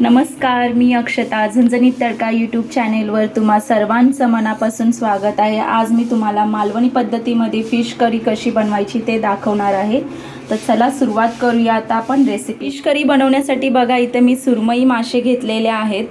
नमस्कार मी अक्षता. झणझणीत तडका यूट्यूब चॅनेलवर तुम्हा सर्वांचं मनापासून स्वागत आहे. आज मी तुम्हाला मालवणी पद्धतीमध्ये फिश करी कशी बनवायची ते दाखवणार आहे. तर चला सुरुवात करूया. आता आपण रेसिपी फिश करी बनवण्यासाठी बघा इथे मी सुरमई मासे घेतलेले आहेत.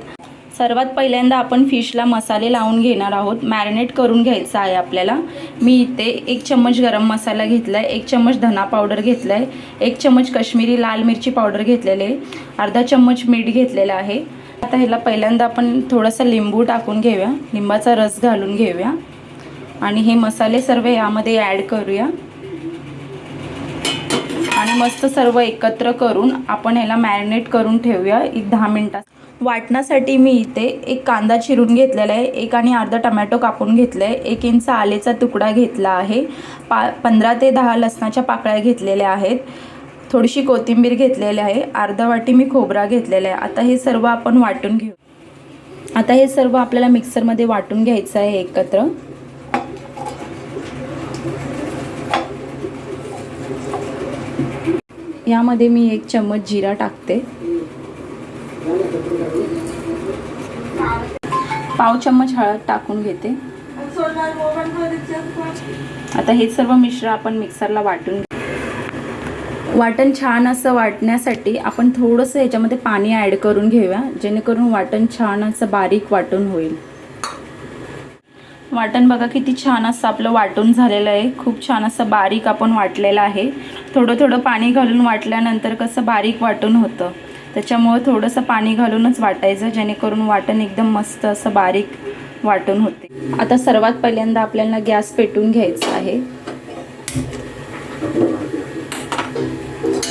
सर्वात पहिल्यांदा आपण फिशला मसाले लावून घेणार आहोत. मॅरिनेट करून घ्यायचं आहे आपल्याला. मी इथे एक चम्मच गरम मसाला घेतला आहे एक चम्मच धना पावडर घेतला आहे एक चम्मच काश्मीरी लाल मिरची पावडर घेतलेले आहे अर्धा चम्मच मीठ घेतलेलं आहे. आता ह्याला पहिल्यांदा आपण थोडासा लिंबू टाकून घेऊया. लिंबाचा रस घालून घेऊया. आणि हे मसाले सर्व यामध्ये ॲड करूया. आणि मस्त सर्व एकत्र करून आपण ह्याला मॅरिनेट करून ठेवूया एक दहा मिनटात. वाटण्यासाठी मी इथे एक कांदा चिरून घेतलेला आहे. एक आणि अर्धा टमॅटो कापून घेतलं आहे एक इंच आलेचा तुकडा घेतला आहे. पा पंधरा ते दहा लसणाच्या पाकळ्या घेतलेल्या आहेत. थोडीशी कोथिंबीर घेतलेली आहे. अर्धा वाटी मी खोबरा घेतलेला आहे. आता हे सर्व आपण वाटून घेऊ. आता हे सर्व आपल्याला मिक्सरमध्ये वाटून घ्यायचं आहे एकत्र. यामध्ये मी एक चम्मच जिरा टाकते. पाव चम्मच हळद टाकून घेते. आता हे सर्व मिश्र आपण मिक्सरला वाटून घेऊ वाटण छान असं वाटण्यासाठी आपण थोडंसं ह्याच्यामध्ये पाणी ॲड करून घेऊया. जेणेकरून वाटण छान असं बारीक वाटून होईल. वाटण बघा किती छान असं आपलं वाटून झालेलं आहे. खूप छान असं बारीक आपण वाटलेलं आहे. थोडं थोडं पाणी घालून वाटल्यानंतर कसं बारीक वाटून होतं. त्याच्यामुळं थोडंसं पाणी घालूनच वाटायचं जेणेकरून वाटण एकदम मस्त असं बारीक वाटून होते. आता सर्वात पहिल्यांदा आपल्याला गॅस पेटून घ्यायचा आहे.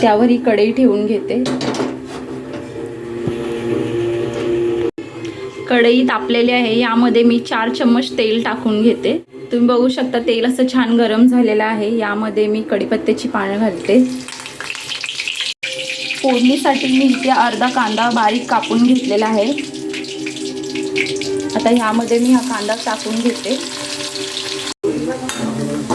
त्यावर ही कढई ठेवून घेते. कढई तापलेली आहे. यामध्ये मी चार चम्मच तेल टाकून घेते. तुम्ही बघू शकता तेल असं छान गरम झालेलं आहे. यामध्ये मी कढीपत्त्याची पानं घालते. फोडणीसाठी मी इथे अर्धा कांदा बारीक कापून घेतलेला आहे. आता ह्यामध्ये मी हा कांदा टाकून घेते.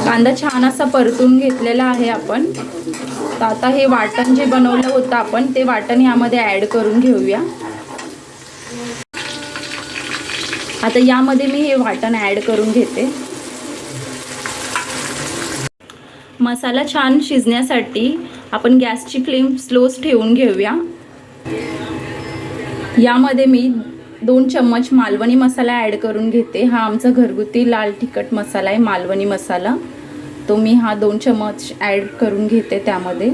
कांदा छान असा परतून घेतलेला आहे आपण. तर आता हे वाटण जे बनवलं होतं आपण ते वाटण यामध्ये ॲड करून घेऊया. आता यामध्ये मी हे वाटण ॲड करून घेते. मसाला छान शिजण्यासाठी आपण गॅसची फ्लेम स्लोच ठेवून घेऊया. यामध्ये मी दोन चम्मच मालवणी मसाला ॲड करून घेते. हा आमचा घरगुती लाल तिखट मसाला आहे मालवणी मसाला. तो मी हा दोन चम्मच ॲड करून घेते त्यामध्ये.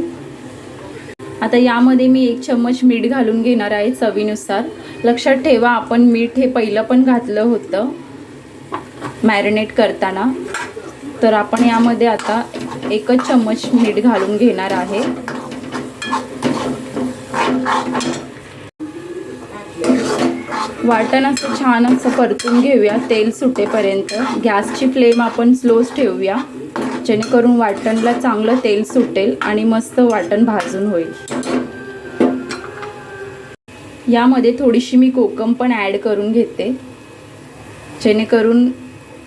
आता यामध्ये मी एक चम्मच मीठ घालून घेणार आहे चवीनुसार. लक्षात ठेवा आपण मीठ हे पहिलं पण घातलं होतं मॅरिनेट करताना. तर आपण यामध्ये आता एकच चम्मच मीठ घालून घेणार आहे. वाटण असं छान असं परतून घेऊया तेल सुटेपर्यंत. गॅसची फ्लेम आपण स्लोच ठेवूया. जेणेकरून वाटणला चांगलं तेल सुटेल आणि मस्त वाटण भाजून होईल. यामध्ये थोडीशी मी कोकम पण ॲड करून घेते. जेणेकरून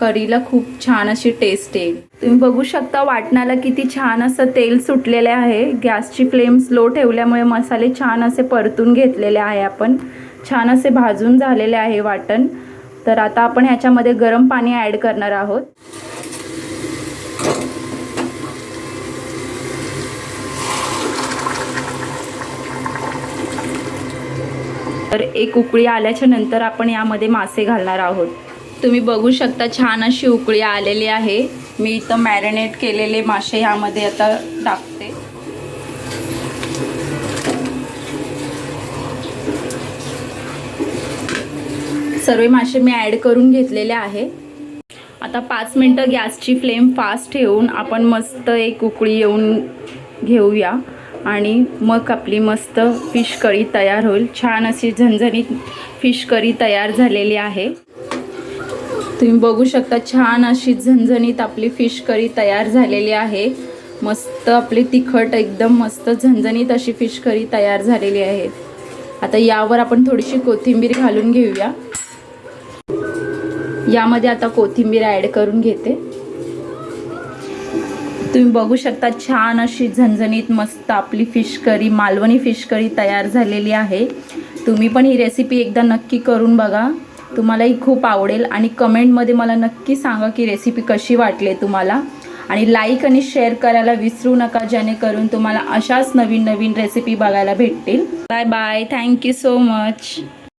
करीला खूप छान अशी टेस्ट येईल. तुम्ही बघू शकता वाटणाला किती छान असं तेल सुटलेले आहे. गॅसची फ्लेम स्लो ठेवल्यामुळे मसाले छान असे परतून घेतलेले आहे आपण. छान असे भाजून झालेले आहे वाटण. तर आता आपण ह्याच्यामध्ये गरम पाणी ॲड करणार आहोत. तर एक उकळी आल्याच्यानंतर आपण यामध्ये मासे घालणार आहोत. तुम्ही बघू शकता छान अशी उकळी आलेली आहे. मी इथं मॅरिनेट केलेले मासे यामध्ये आता टाकते. सर्व मासे मी ॲड करून घेतलेले आहे. आता पाच मिनटं गॅसची फ्लेम फास्ट ठेवून आपण मस्त एक उकळी येऊन घेऊया. आणि मग आपली मस्त फिश करी तयार होईल. छान अशी झणझणीत फिश करी तयार झालेली आहे. तुम्ही बघू शकता छान अशी झणझणीत आपली फिश करी तयार झालेली आहे. मस्त आपली तिखट एकदम मस्त झणझणीत अशी फिश करी तयार झालेली आहे. आता यावर आपण थोडीशी कोथिंबीर घालून घेऊया. यामध्ये आता कोथिंबीर ॲड करून घेते. तुम्ही बघू शकता छान अशी झणझणीत मस्त आपली fish curry Malvani fish curry तयार झालेली आहे. तुम्ही पण ही रेसिपी एकदा नक्की करून बघा. तुम्हालाही खूप आवडेल आणि कमेंटमध्ये मला नक्की सांगा की रेसिपी कशी वाटली तुम्हाला. आणि लाईक आणि शेअर करायला विसरू नका जेणेकरून तुम्हाला अशाच नवीन नवीन रेसिपी बघायला भेटतील. Bye bye thank you so much